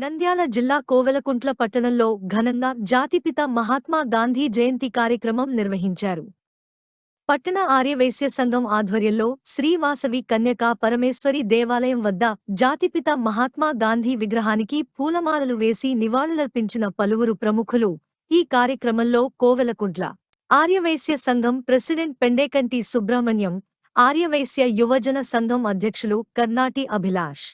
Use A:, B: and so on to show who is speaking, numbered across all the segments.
A: నంద్యాల జిల్లా కోవెలకుంట్ల పట్టణంలో ఘనంగా జాతిపిత మహాత్మా గాంధీ జయంతి కార్యక్రమం నిర్వహించారు. పట్టణ ఆర్యవైశ్య సంఘం ఆధ్వర్యంలో శ్రీవాసవి కన్యకా పరమేశ్వరి దేవాలయం వద్ద జాతిపిత మహాత్మా గాంధీ విగ్రహానికి పూలమాలలు వేసి నివాళులర్పించిన పలువురు ప్రముఖులు ఈ కార్యక్రమంలో కోవెలకుంట్ల ఆర్యవైశ్య సంఘం ప్రెసిడెంట్ పెండేకంటి సుబ్రహ్మణ్యం ఆర్యవైశ్య యువజన సంఘం అధ్యక్షులు కర్నాటి అభిలాష్.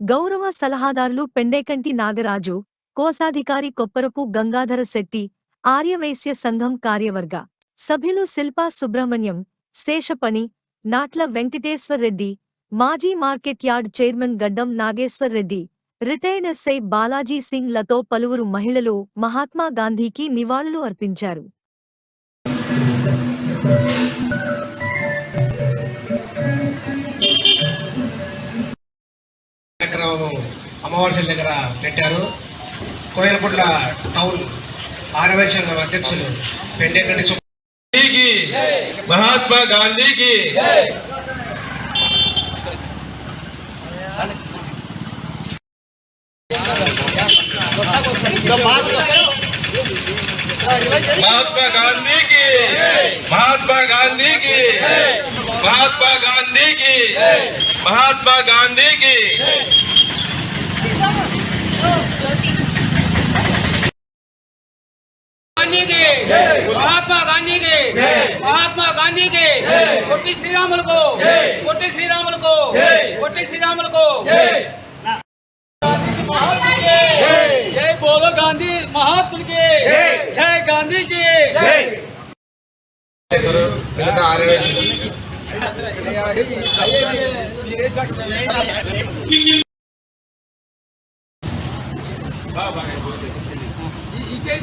A: గౌరవ సలహాదారులు పెండేకంటి నాగరాజు కోశాధికారి కొప్పరపు గంగాధర శెట్టి ఆర్యవైశ్య సంఘం కార్యవర్గ సభ్యులు శిల్పా సుబ్రహ్మణ్యం శేషపణి నాట్ల వెంకటేశ్వర్ రెడ్డి మాజీ market yard chairman Gaddam Nageshwar Reddy retired SI Balaji సింగ్లతో పలువురు మహిళలు మహాత్మా గాంధీకి నివాళులు అర్పించారు.
B: మోవర్సల్ దగ్గర పెట్టారు. కోయలకుంట్ల టౌన్ ఆరవై అధ్యక్షులు అధ్యక్షులు పెండేకండి మహాత్మా
C: గాంధీకి. మహాత్మా గాంధీకి మహాత్మా గాంధీకి మహాత్మా గాంధీకి మహాత్మా గాంధీకి. गांधी के। महात्मा गांधी के। महात्मा गांधी के।
D: कोटी श्री रामुल को कोटी श्री रामुल को कोटी श्री रामुल को। जय। बोलो गांधी महात्मा के। जय।
B: गांधी के।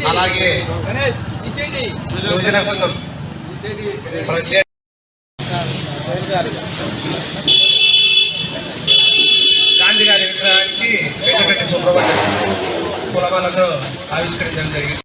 B: అలాగే యువజన సంఘం. గాంధీ గారి విగ్రహానికి వెంకటరెడ్డి సుబ్రహ్మణ్యం కులమాలతో ఆవిష్కరించడం జరిగింది.